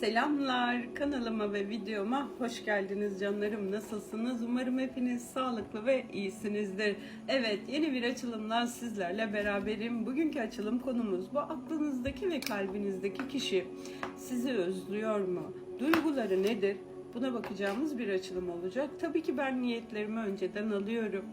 Selamlar kanalıma ve videoma hoş geldiniz canlarım. Nasılsınız? Umarım hepiniz sağlıklı ve iyisinizdir. Evet yeni bir açılımla sizlerle beraberim. Bugünkü açılım konumuz bu aklınızdaki ve kalbinizdeki kişi sizi özlüyor mu? Duyguları nedir? Buna bakacağımız bir açılım olacak. Tabii ki ben niyetlerimi önceden alıyorum.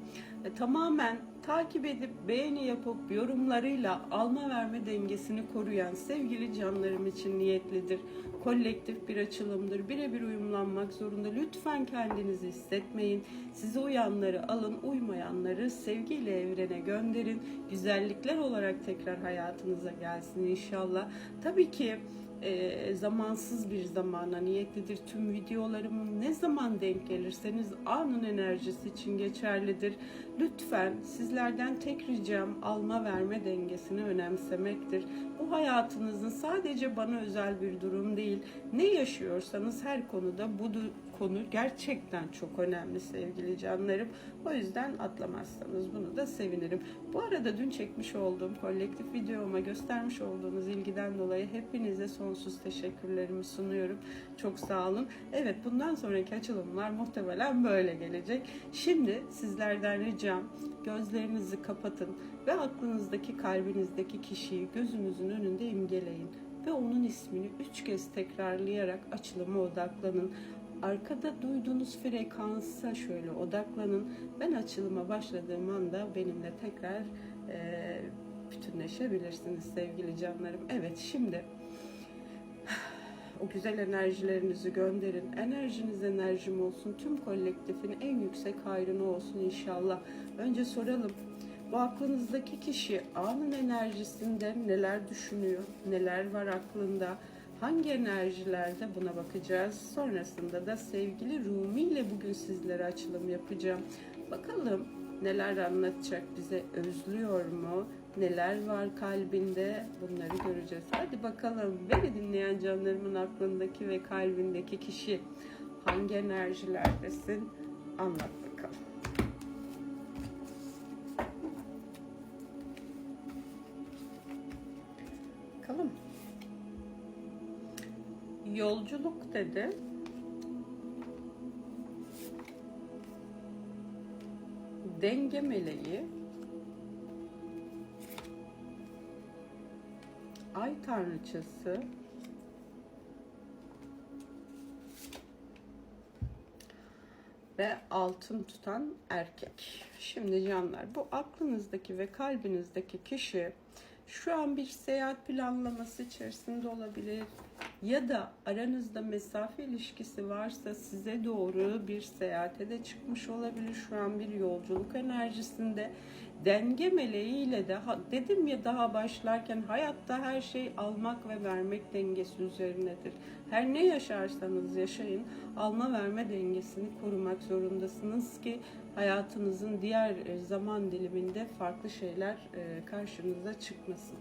E, tamamen takip edip beğeni yapıp yorumlarıyla alma verme dengesini koruyan sevgili canlarım için niyetlidir. Kolektif bir açılımdır. Birebir uyumlanmak zorunda. Lütfen kendinizi hissetmeyin. Size uyanları alın, uymayanları sevgiyle evrene gönderin. Güzellikler olarak tekrar hayatınıza gelsin inşallah. Tabii ki e, zamansız bir zamana niyetlidir. Tüm videolarım ne zaman denk gelirseniz anın enerjisi için geçerlidir. Lütfen sizlerden tek ricam alma verme dengesini önemsemektir. Bu hayatınızın sadece bana özel bir durum değil. Ne yaşıyorsanız her konuda bu konu gerçekten çok önemli sevgili canlarım. O yüzden atlamazsanız bunu da sevinirim. Bu arada dün çekmiş olduğum kolektif videoma göstermiş olduğunuz ilgiden dolayı hepinize sonsuz teşekkürlerimi sunuyorum. Çok sağ olun. Evet bundan sonraki açılımlar muhtemelen böyle gelecek. Şimdi sizlerden ricam gözlerinizi kapatın ve aklınızdaki kalbinizdeki kişiyi gözünüzün önünde imgeleyin ve onun ismini üç kez tekrarlayarak açılıma odaklanın. Arkada duyduğunuz frekansa şöyle odaklanın. Ben açılıma başladığım anda benimle tekrar e, bütünleşebilirsiniz sevgili canlarım. Evet şimdi o güzel enerjilerinizi gönderin. Enerjiniz enerjim olsun. Tüm kolektifin en yüksek hayrına olsun inşallah. Önce soralım. Bu aklınızdaki kişi anın enerjisinde neler düşünüyor? Neler var aklında? Hangi enerjilerde buna bakacağız. Sonrasında da sevgili Rumi ile bugün sizlere açılım yapacağım. Bakalım neler anlatacak bize özlüyor mu? Neler var kalbinde bunları göreceğiz. Hadi bakalım beni dinleyen canlarımın aklındaki ve kalbindeki kişi hangi enerjilerdesin? Anlat bakalım. Bakalım. Yolculuk dedi. Denge meleği. Ay tanrıçası. Ve altın tutan erkek. Şimdi canlar bu aklınızdaki ve kalbinizdeki kişi şu an bir seyahat planlaması içerisinde olabilir ya da aranızda mesafe ilişkisi varsa size doğru bir seyahate de çıkmış olabilir. Şu an bir yolculuk enerjisinde denge meleğiyle de dedim ya daha başlarken hayatta her şey almak ve vermek dengesi üzerinedir. Her ne yaşarsanız yaşayın alma verme dengesini korumak zorundasınız ki hayatınızın diğer e, zaman diliminde farklı şeyler e, karşınıza çıkmasın.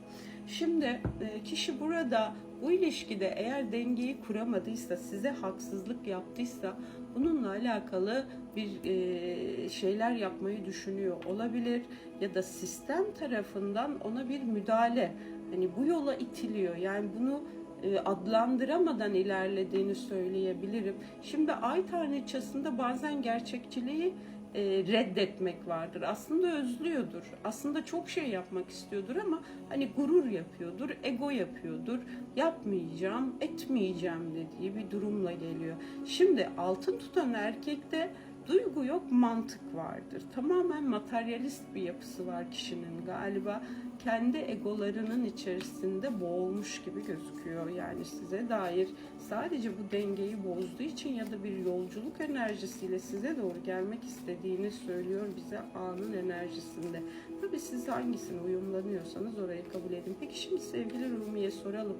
Şimdi e, kişi burada bu ilişkide eğer dengeyi kuramadıysa, size haksızlık yaptıysa bununla alakalı bir e, şeyler yapmayı düşünüyor olabilir ya da sistem tarafından ona bir müdahale hani bu yola itiliyor. Yani bunu e, adlandıramadan ilerlediğini söyleyebilirim. Şimdi ay tanrıçasında bazen gerçekçiliği e, reddetmek vardır. Aslında özlüyordur. Aslında çok şey yapmak istiyordur ama hani gurur yapıyordur, ego yapıyordur. Yapmayacağım, etmeyeceğim dediği bir durumla geliyor. Şimdi altın tutan erkekte duygu yok, mantık vardır. Tamamen materyalist bir yapısı var kişinin galiba. Kendi egolarının içerisinde boğulmuş gibi gözüküyor. Yani size dair sadece bu dengeyi bozduğu için ya da bir yolculuk enerjisiyle size doğru gelmek istediğini söylüyor bize anın enerjisinde. Tabii siz hangisine uyumlanıyorsanız orayı kabul edin. Peki şimdi sevgili Rumi'ye soralım.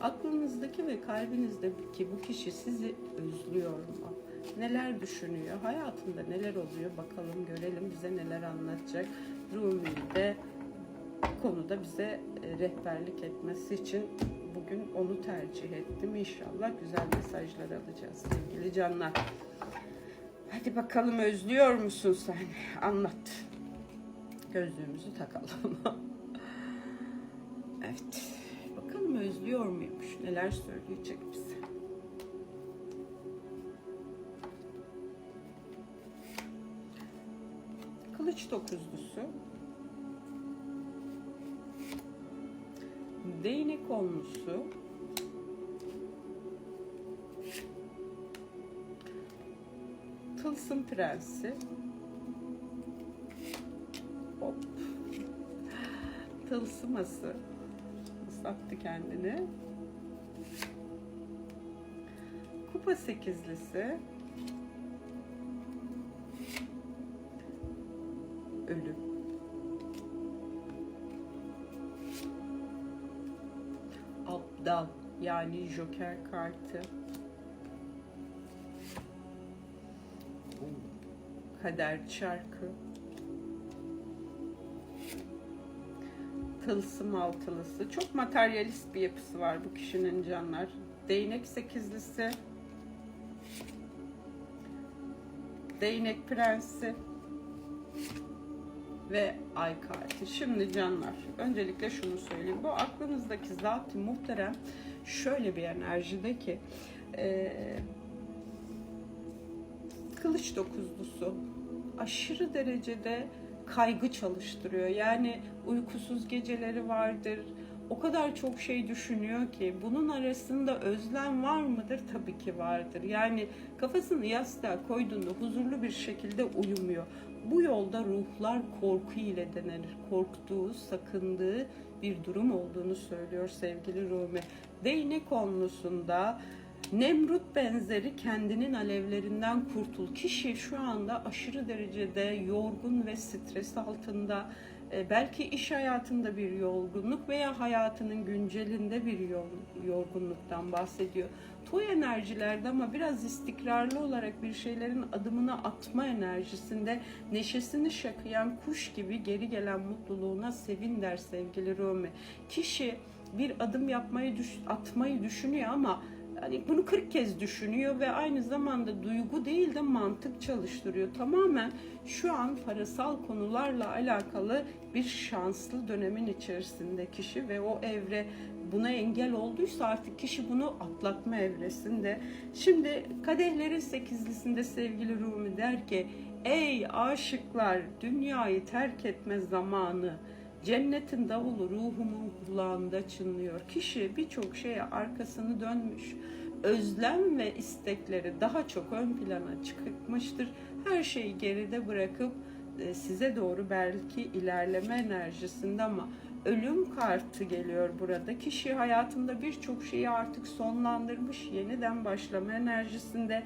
Aklınızdaki ve kalbinizdeki bu kişi sizi özlüyor mu? Neler düşünüyor? Hayatında neler oluyor? Bakalım görelim bize neler anlatacak. Rumi de konuda bize e, rehberlik etmesi için bugün onu tercih ettim. İnşallah güzel mesajlar alacağız sevgili canlar. Hadi bakalım özlüyor musun sen? Anlat. Gözlüğümüzü takalım. evet mu, özlüyor muymuş? Neler söyleyecek bize? Kılıç dokuzlusu. Değnek onlusu. Tılsım prensi. Hop. Tılsıması. Sattı kendini. Kupa sekizlisi. Ölüm. Abdal yani Joker kartı. Kader çarkı. Altılısı. Çok materyalist bir yapısı var bu kişinin canlar. Değnek sekizlisi. Değnek prensi. Ve ay kartı. Şimdi canlar öncelikle şunu söyleyeyim. Bu aklınızdaki zat-ı muhterem şöyle bir enerjide ki e, kılıç dokuzlusu aşırı derecede kaygı çalıştırıyor. Yani uykusuz geceleri vardır. O kadar çok şey düşünüyor ki bunun arasında özlem var mıdır? Tabii ki vardır. Yani kafasını yastığa koyduğunda huzurlu bir şekilde uyumuyor. Bu yolda ruhlar korku ile denenir. Korktuğu, sakındığı bir durum olduğunu söylüyor sevgili Rumi. Değnek onlusunda Nemrut benzeri kendinin alevlerinden kurtul. Kişi şu anda aşırı derecede yorgun ve stres altında. E, belki iş hayatında bir yorgunluk veya hayatının güncelinde bir yor- yorgunluktan bahsediyor. Toy enerjilerde ama biraz istikrarlı olarak bir şeylerin adımını atma enerjisinde neşesini şakıyan kuş gibi geri gelen mutluluğuna sevin der sevgili Rumi. Kişi bir adım yapmayı düş- atmayı düşünüyor ama yani bunu 40 kez düşünüyor ve aynı zamanda duygu değil de mantık çalıştırıyor. Tamamen şu an parasal konularla alakalı bir şanslı dönemin içerisinde kişi ve o evre buna engel olduysa artık kişi bunu atlatma evresinde. Şimdi kadehlerin sekizlisinde sevgili Rumi der ki ey aşıklar dünyayı terk etme zamanı Cennetin davulu ruhumun kulağında çınlıyor. Kişi birçok şeye arkasını dönmüş. Özlem ve istekleri daha çok ön plana çıkmıştır. Her şeyi geride bırakıp e, size doğru belki ilerleme enerjisinde ama ölüm kartı geliyor burada. Kişi hayatında birçok şeyi artık sonlandırmış, yeniden başlama enerjisinde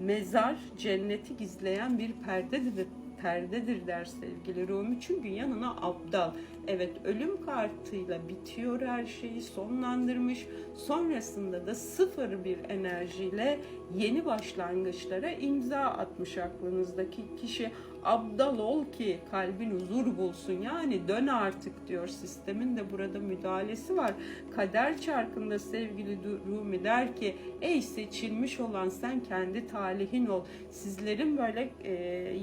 mezar cenneti gizleyen bir perdedir perdedir der sevgili Rumi. Çünkü yanına abdal. Evet ölüm kartıyla bitiyor her şeyi sonlandırmış. Sonrasında da sıfır bir enerjiyle yeni başlangıçlara imza atmış aklınızdaki kişi. Abdal ol ki kalbin huzur bulsun. Yani dön artık diyor. Sistemin de burada müdahalesi var. Kader çarkında sevgili Rumi der ki ey seçilmiş olan sen kendi talihin ol. Sizlerin böyle e,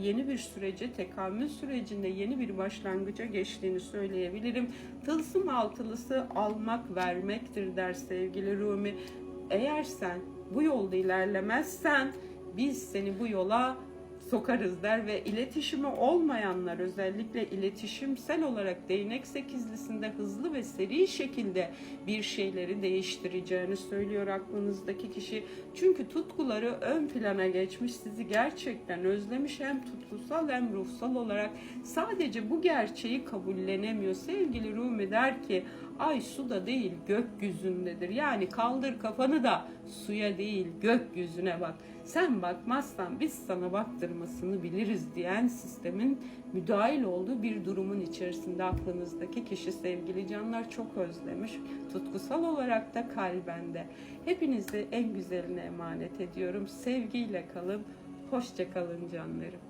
yeni bir sürece, tekamül sürecinde yeni bir başlangıca geçtiğini söyleyebilirim. Tılsım altılısı almak vermektir der sevgili Rumi. Eğer sen bu yolda ilerlemezsen biz seni bu yola sokarız der ve iletişimi olmayanlar özellikle iletişimsel olarak değnek sekizlisinde hızlı ve seri şekilde bir şeyleri değiştireceğini söylüyor aklınızdaki kişi. Çünkü tutkuları ön plana geçmiş sizi gerçekten özlemiş hem tutkusal hem ruhsal olarak sadece bu gerçeği kabullenemiyor. Sevgili Rumi der ki ay suda değil gökyüzündedir. Yani kaldır kafanı da suya değil gökyüzüne bak. Sen bakmazsan biz sana baktırmasını biliriz diyen sistemin müdahil olduğu bir durumun içerisinde aklınızdaki kişi sevgili canlar çok özlemiş. Tutkusal olarak da kalbende. Hepinizi en güzeline emanet ediyorum. Sevgiyle kalın. Hoşça kalın canlarım.